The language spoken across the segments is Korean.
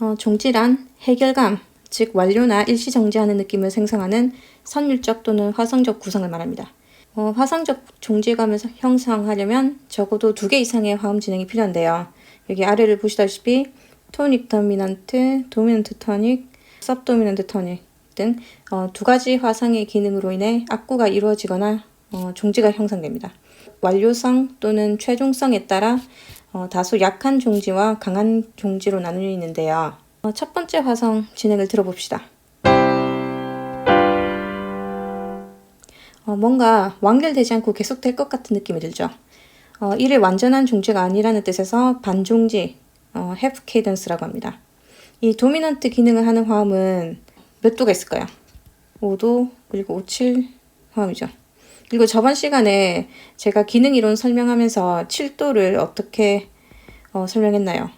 어, 종지란 해결감, 즉 완료나 일시정지하는 느낌을 생성하는 선율적 또는 화성적 구성을 말합니다. 어, 화성적 종지감을 형성하려면 적어도 두 개 이상의 화음 진행이 필요한데요. 여기 아래를 보시다시피 토닉 도미넌트, 도미넌트 토닉, 섭도미넌트 토닉 등두 가지 화상의 기능으로 인해 악구가 이루어지거나 어, 종지가 형성됩니다. 완료성 또는 최종성에 따라 어, 다소 약한 종지와 강한 종지로 나뉘는데요. 어, 첫 번째 화성 진행을 들어봅시다. 어, 뭔가 완결되지 않고 계속될 것 같은 느낌이 들죠. 어, 이를 완전한 종지가 아니라는 뜻에서 반종지, 어, half cadence라고 합니다. 이 도미넌트 기능을 하는 화음은 몇 도가 있을까요? 5도, 그리고 5, 7 화음이죠. 그리고 저번 시간에 제가 기능 이론 설명하면서 7도를 어떻게 어, 설명했나요?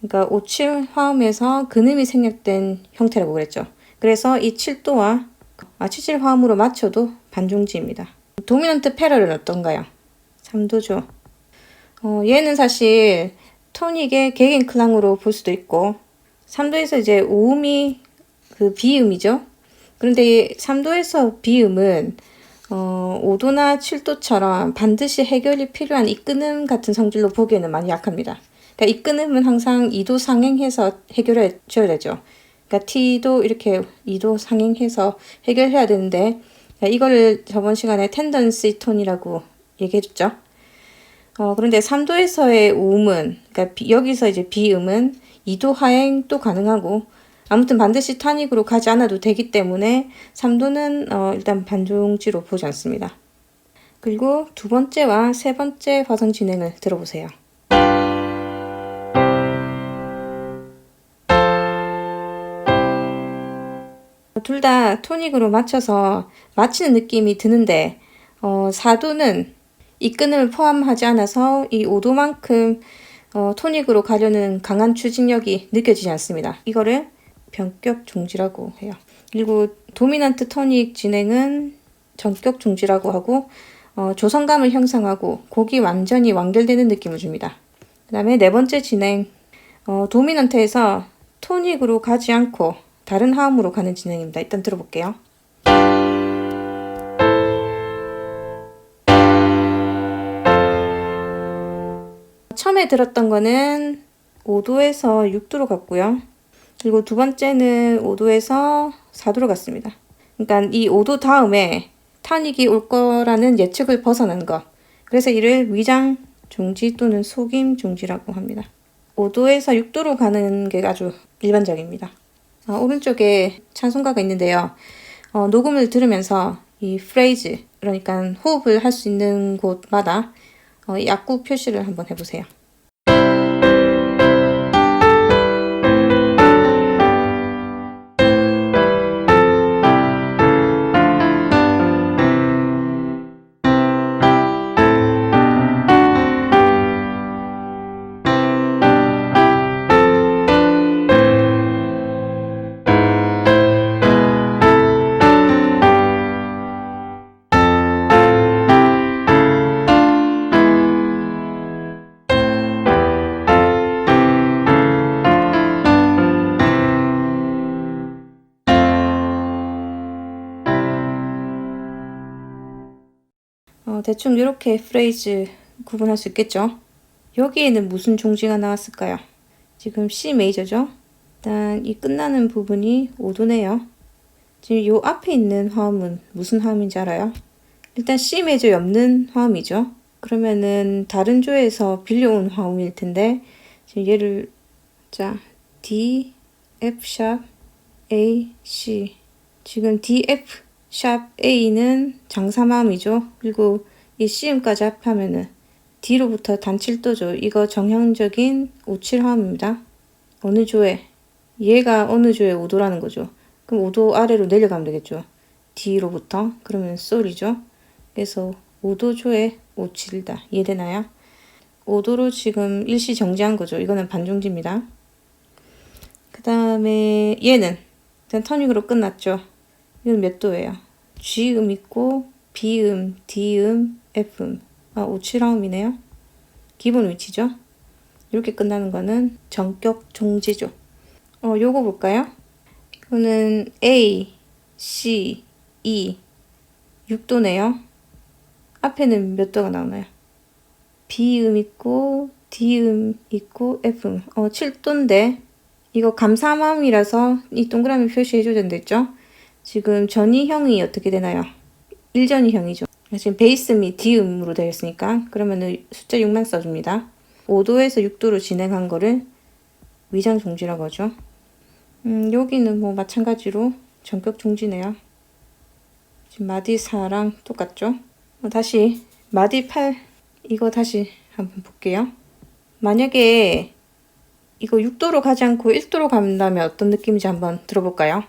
그러니까 5, 7 화음에서 근음이 생략된 형태라고 그랬죠. 그래서 이 7도와 아, 77 화음으로 맞춰도 반중지입니다. 도미넌트 패럴은 어떤가요? 3도죠. 어, 얘는 사실 토닉의 개겐 클랑으로 볼 수도 있고 3도에서 이제 오음이 그 비음이죠. 그런데 3도에서 비음은 어, 5도나 7도처럼 반드시 해결이 필요한 이 끊음 같은 성질로 보기에는 많이 약합니다. 그러니까 이 끊음은 항상 2도 상행해서 해결해 줘야 되죠. 그러니까 T도 이렇게 2도 상행해서 해결해야 되는데 이거를 저번 시간에 텐던시 톤이라고 얘기해 줬죠. 어, 그런데 3도에서의 오음은 그러니까 비, 여기서 이제 비음은 2도 하행도 가능하고 아무튼 반드시 타닉으로 가지 않아도 되기 때문에 3도는 어, 일단 반종지로 보지 않습니다. 그리고 두 번째와 세 번째 화성 진행을 들어보세요. 둘 다 토닉으로 맞춰서 맞히는 느낌이 드는데 어, 4도는 이 끊음을 포함하지 않아서 이 5도만큼 어, 토닉으로 가려는 강한 추진력이 느껴지지 않습니다. 이거를 변격 종지라고 해요. 그리고 도미넌트 토닉 진행은 전격 종지라고 하고 어, 조성감을 형성하고 곡이 완전히 완결되는 느낌을 줍니다. 그 다음에 네 번째 진행 어, 도미넌트에서 토닉으로 가지 않고 다른 하음으로 가는 진행입니다. 일단 들어볼게요. 처음에 들었던 거는 5도에서 6도로 갔고요. 그리고 두 번째는 5도에서 4도로 갔습니다. 그러니까 이 5도 다음에 탄익이 올 거라는 예측을 벗어난 것. 그래서 이를 위장 중지 또는 속임 중지라고 합니다. 5도에서 6도로 가는 게 아주 일반적입니다. 아, 오른쪽에 찬송가가 있는데요. 어, 녹음을 들으면서 이 프레이즈, 그러니까 호흡을 할 수 있는 곳마다 어, 이 약구 표시를 한번 해보세요. 어, 대충 이렇게 프레이즈 구분할 수 있겠죠. 여기에는 무슨 종지가 나왔을까요? 지금 C 메이저죠. 일단 이 끝나는 부분이 5도네요. 지금 요 앞에 있는 화음은 무슨 화음인지 알아요? 일단 C 메이저 없는 화음이죠. 그러면은 다른 조에서 빌려온 화음일 텐데 지금 얘를 자 D, F 샵, A, C 지금 D, F 샵 A는 장사마음이죠. 그리고 이 C음까지 합하면은 D로부터 단 7도죠. 이거 정형적인 57화음입니다. 어느 조에? 얘가 어느 조에 5도라는 거죠. 그럼 5도 아래로 내려가면 되겠죠. D로부터. 그러면 솔이죠. 그래서 5도 조에 57이다. 이해되나요? 5도로 지금 일시 정지한 거죠. 이거는 반중지입니다. 그 다음에 얘는 일단 터닝으로 끝났죠. 이건 몇 도예요? G음 있고 B음, D음, F음. 아, 57화음이네요. 기본 위치죠. 이렇게 끝나는 거는 전격 종지죠. 어, 요거 볼까요? 이거는 A, C, E 6도네요. 앞에는 몇 도가 나오나요? B음 있고 D음 있고 F음 어 7도인데 이거 감사함이라서 이 동그라미 표시해줘야 된댔죠? 지금 전이형이 어떻게 되나요? 1전이형이죠. 지금 베이스음이 D음으로 되어 있으니까 그러면은 숫자 6만 써줍니다. 5도에서 6도로 진행한 거를 위장 중지라고 하죠. 음, 여기는 뭐 마찬가지로 전격 중지네요. 지금 마디 4랑 똑같죠? 어, 다시 마디 8 이거 다시 한번 볼게요. 만약에 이거 6도로 가지 않고 1도로 간다면 어떤 느낌인지 한번 들어볼까요?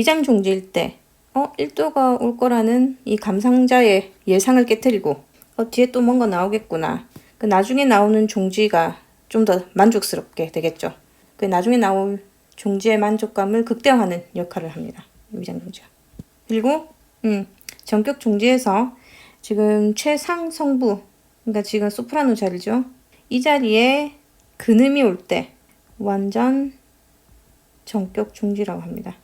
위장 중지일 때, 어, 1도가 올 거라는 이 감상자의 예상을 깨뜨리고, 어, 뒤에 또 뭔가 나오겠구나. 그 나중에 나오는 종지가 좀 더 만족스럽게 되겠죠. 그 나중에 나올 종지의 만족감을 극대화하는 역할을 합니다. 위장 중지가. 그리고, 음, 전격 중지에서 지금 최상 성부, 그러니까 지금 소프라노 자리죠. 이 자리에 근음이 올 때 완전 전격 중지라고 합니다.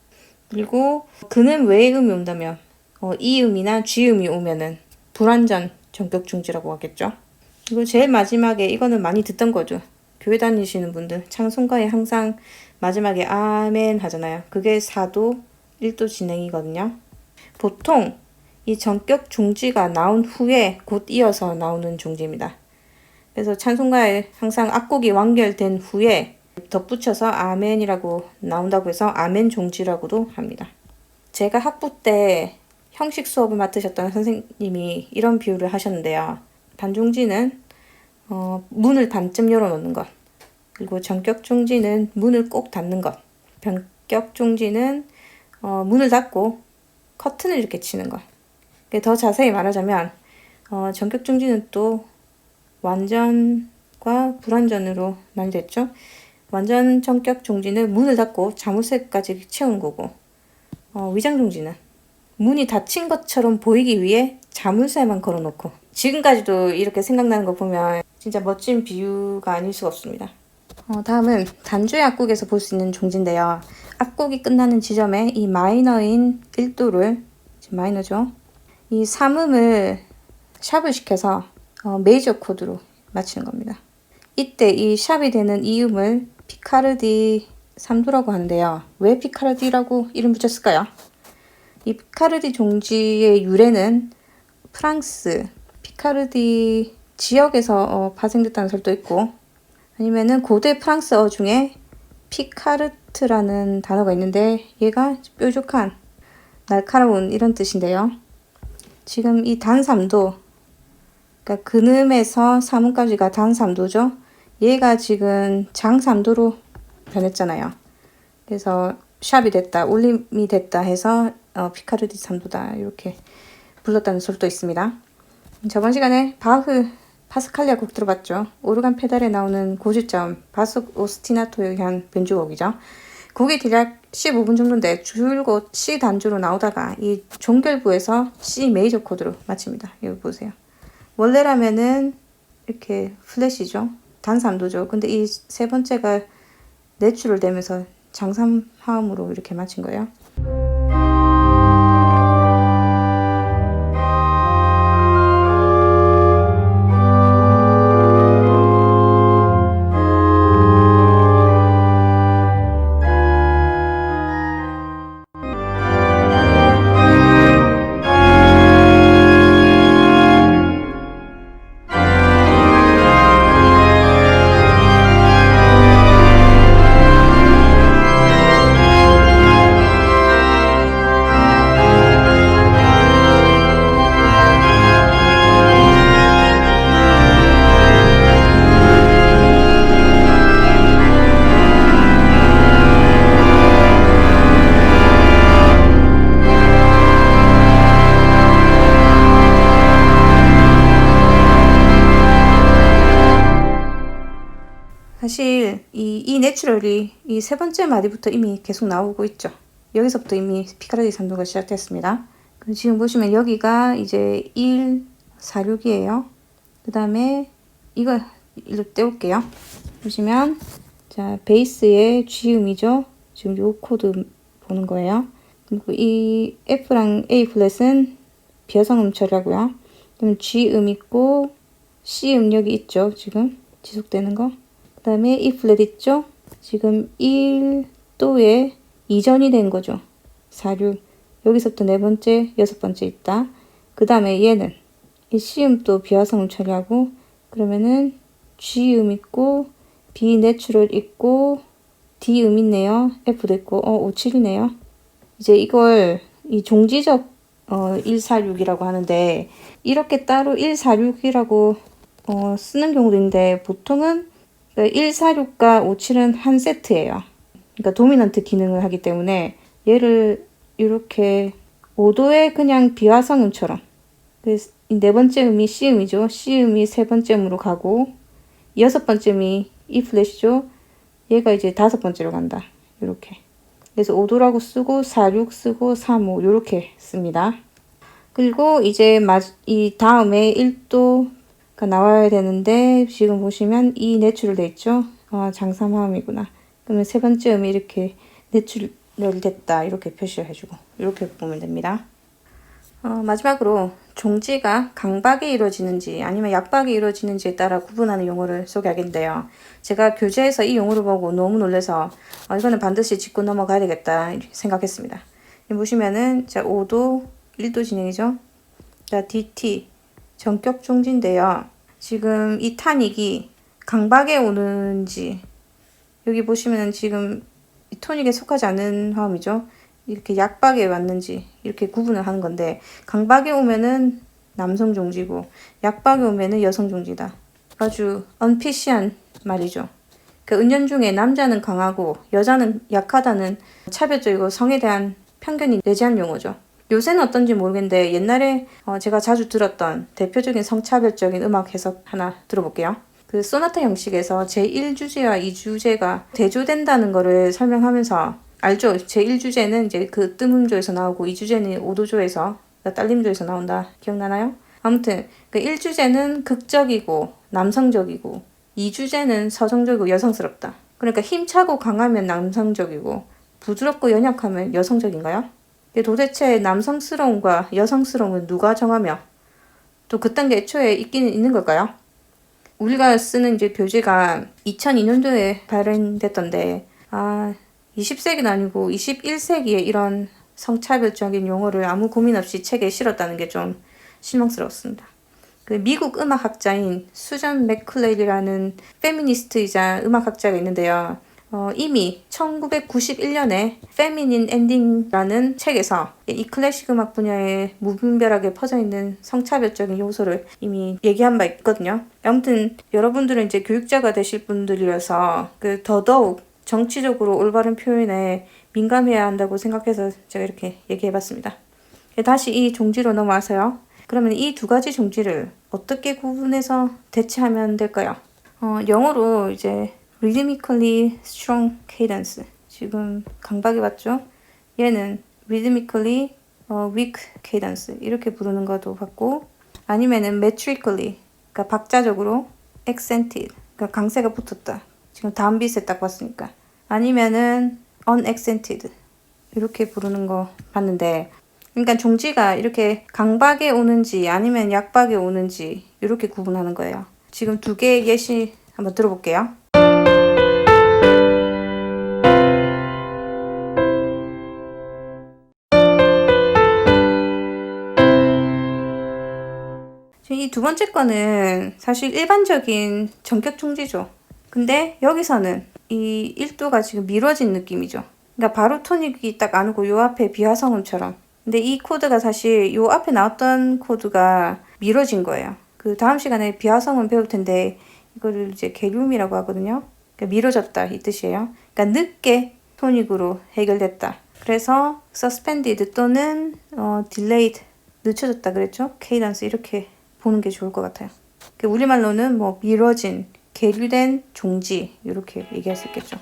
그리고 그는 외의 음이 온다면 어, 이 음이나 쥐 음이 오면은 불완전 전격 중지라고 하겠죠. 그리고 제일 마지막에 이거는 많이 듣던 거죠. 교회 다니시는 분들 찬송가에 항상 마지막에 아멘 하잖아요. 그게 4도 1도 진행이거든요. 보통 이 전격 중지가 나온 후에 곧 이어서 나오는 중지입니다. 그래서 찬송가에 항상 악곡이 완결된 후에 덧붙여서 아멘이라고 나온다고 해서 아멘 종지라고도 합니다. 제가 학부 때 형식 수업을 맡으셨던 선생님이 이런 비유를 하셨는데요. 반종지는 어, 문을 반쯤 열어놓는 것, 그리고 전격 종지는 문을 꼭 닫는 것, 변격 종지는 어, 문을 닫고 커튼을 이렇게 치는 것. 더 자세히 말하자면 어, 전격 종지는 또 완전과 불완전으로 나뉘었죠. 완전 전격 종지는 문을 닫고 자물쇠까지 채운 거고 어, 위장 종지는 문이 닫힌 것처럼 보이기 위해 자물쇠만 걸어놓고 지금까지도 이렇게 생각나는 거 보면 진짜 멋진 비유가 아닐 수가 없습니다. 어, 다음은 단주의 악곡에서 볼 수 있는 종지인데요. 악곡이 끝나는 지점에 이 마이너인 1도를 지금 마이너죠. 이 3음을 샵을 시켜서 어, 메이저 코드로 맞추는 겁니다. 이때 이 샵이 되는 이 음을 피카르디 3도라고 하는데요. 왜 피카르디라고 이름 붙였을까요? 이 피카르디 종지의 유래는 프랑스 피카르디 지역에서 어, 파생됐다는 설도 있고 아니면은 고대 프랑스어 중에 피카르트라는 단어가 있는데 얘가 뾰족한 날카로운 이런 뜻인데요. 지금 이 단3도 그러니까 근음에서 사문까지가 단3도죠. 얘가 지금 장3도로 변했잖아요. 그래서 샵이 됐다, 올림이 됐다 해서 어, 피카르디 3도다 이렇게 불렀다는 설도 있습니다. 저번 시간에 바흐 파스칼리아 곡 들어봤죠. 오르간 페달에 나오는 고주점 바스 오스티나토에 의한 변주곡이죠. 곡이 대략 15분 정도인데 줄곧 C 단주로 나오다가 이 종결부에서 C 메이저 코드로 마칩니다. 여기 보세요. 원래라면은 이렇게 플랫이죠. 단삼도죠. 근데 이 세 번째가 내추럴 되면서 장삼화음으로 이렇게 마친 거예요. 이, 이 내추럴이 이 세 번째 마디부터 이미 계속 나오고 있죠. 여기서부터 이미 피카르디 산도가 시작됐습니다. 지금 보시면 여기가 이제 1, 4, 6이에요. 그 다음에 이거 일로 떼올게요. 보시면 자 베이스의 G음이죠. 지금 요 코드 보는 거예요. 그리고 이 F랑 A 플랫은 비어성음 처리하고요. 그럼 G음 있고 C음 여기 있죠. 지금 지속되는 거. 그 다음에 E 플랫 있죠. 지금 1도에 이전이 된 거죠. 4, 6. 여기서부터 네 번째, 여섯 번째 있다. 그 다음에 얘는 이 C음 또 비화성음 처리하고 그러면은 G음 있고 B 내추럴 있고 D음 있네요. F도 있고 어 57이네요. 이제 이걸 이 종지적 어 146이라고 하는데 이렇게 따로 146이라고 어 쓰는 경우도 있는데 보통은 146과 57은 한 세트예요. 그러니까 도미넌트 기능을 하기 때문에 얘를 이렇게 5도의 그냥 비화성음처럼 그래서 이네 번째 음이 C음이죠. C음이 세 번째 음으로 가고 여섯 번째 음이 E 플랫이죠. 얘가 이제 다섯 번째로 간다. 이렇게. 그래서 5도라고 쓰고 4, 6 쓰고 3, 5 이렇게 씁니다. 그리고 이제 마, 이 다음에 1도가 나와야 되는데 지금 보시면 이 내추럴 돼 있죠. 아, 장삼화음이구나. 그러면 세 번째 음이 이렇게 내추럴 됐다. 이렇게 표시를 해주고 이렇게 보면 됩니다. 어, 마지막으로 종지가 강박이 이루어지는지 아니면 약박이 이루어지는지에 따라 구분하는 용어를 소개하겠는데요. 제가 교재에서 이 용어를 보고 너무 놀라서 어, 이거는 반드시 짚고 넘어가야 되겠다 이렇게 생각했습니다. 보시면은 자 5도 1도 진행이죠. 자 DT 전격 종지인데요. 지금 이 탄익이 강박에 오는지 여기 보시면은 지금 이 토닉에 속하지 않는 화음이죠. 이렇게 약박에 왔는지 이렇게 구분을 하는 건데 강박에 오면은 남성 종지고 약박에 오면은 여성 종지다. 아주 언피시한 말이죠. 그 은연 중에 남자는 강하고 여자는 약하다는 차별적이고 성에 대한 편견이 내재한 용어죠. 요새는 어떤지 모르겠는데 옛날에 어, 제가 자주 들었던 대표적인 성차별적인 음악 해석 하나 들어볼게요. 그 소나타 형식에서 제1주제와 2주제가 대조된다는 거를 설명하면서 알죠? 제1주제는 이제 그 뜸음조에서 나오고 2주제는 5도조에서 딸림조에서 나온다. 기억나나요? 아무튼 그 1주제는 극적이고 남성적이고 2주제는 서정적이고 여성스럽다. 그러니까 힘차고 강하면 남성적이고 부드럽고 연약하면 여성적인가요? 도대체 남성스러움과 여성스러움은 누가 정하며 또 그딴 게 애초에 있기는 있는 걸까요? 우리가 쓰는 이제 교재가 2002년도에 발행됐던데 아 20세기는 아니고 21세기에 이런 성차별적인 용어를 아무 고민 없이 책에 실었다는 게 좀 실망스러웠습니다. 그 미국 음악학자인 수전 맥클레이라는 페미니스트이자 음악학자가 있는데요. 어, 이미 1991년에 페미닌 엔딩라는 책에서 이 클래식 음악 분야에 무분별하게 퍼져 있는 성차별적인 요소를 이미 얘기한 바 있거든요. 아무튼 여러분들은 이제 교육자가 되실 분들이라서 그 더더욱 정치적으로 올바른 표현에 민감해야 한다고 생각해서 제가 이렇게 얘기해 봤습니다. 다시 이 종지로 넘어와서요. 그러면 이 두 가지 종지를 어떻게 구분해서 대체하면 될까요? 어, 영어로 이제 rhythmically. 지금 강박이 봤죠? 얘는 어, weak cadence. 이렇게 부르는 것도 봤고, 아니면은 metrically. 그러니까 박자적으로 accented. 그러니까 강세가 붙었다. 지금 다음 빛에 딱 봤으니까. 아니면은 unaccented. 이렇게 부르는 거 봤는데, 그러니까 종지가 이렇게 강박에 오는지 아니면 약박에 오는지 이렇게 구분하는 거예요. 지금 두 개의 예시 한번 들어볼게요. 이 두 번째 거는 사실 일반적인 전격 중지죠. 근데 여기서는 이 1도가 지금 미뤄진 느낌이죠. 그러니까 바로 토닉이 딱 안 오고 요 앞에 비화성음처럼. 근데 이 코드가 사실 요 앞에 나왔던 코드가 미뤄진 거예요. 그 다음 시간에 비화성음 배울 텐데 이거를 이제 개륨이라고 하거든요. 그러니까 미뤄졌다 이 뜻이에요. 그러니까 늦게 토닉으로 해결됐다. 그래서 suspended 또는 어, delayed 늦춰졌다 그랬죠. 케이던스 이렇게 보는 게 좋을 것 같아요. 그 우리말로는 뭐 미뤄진, 계류된 종지 이렇게 얘기할 수 있겠죠.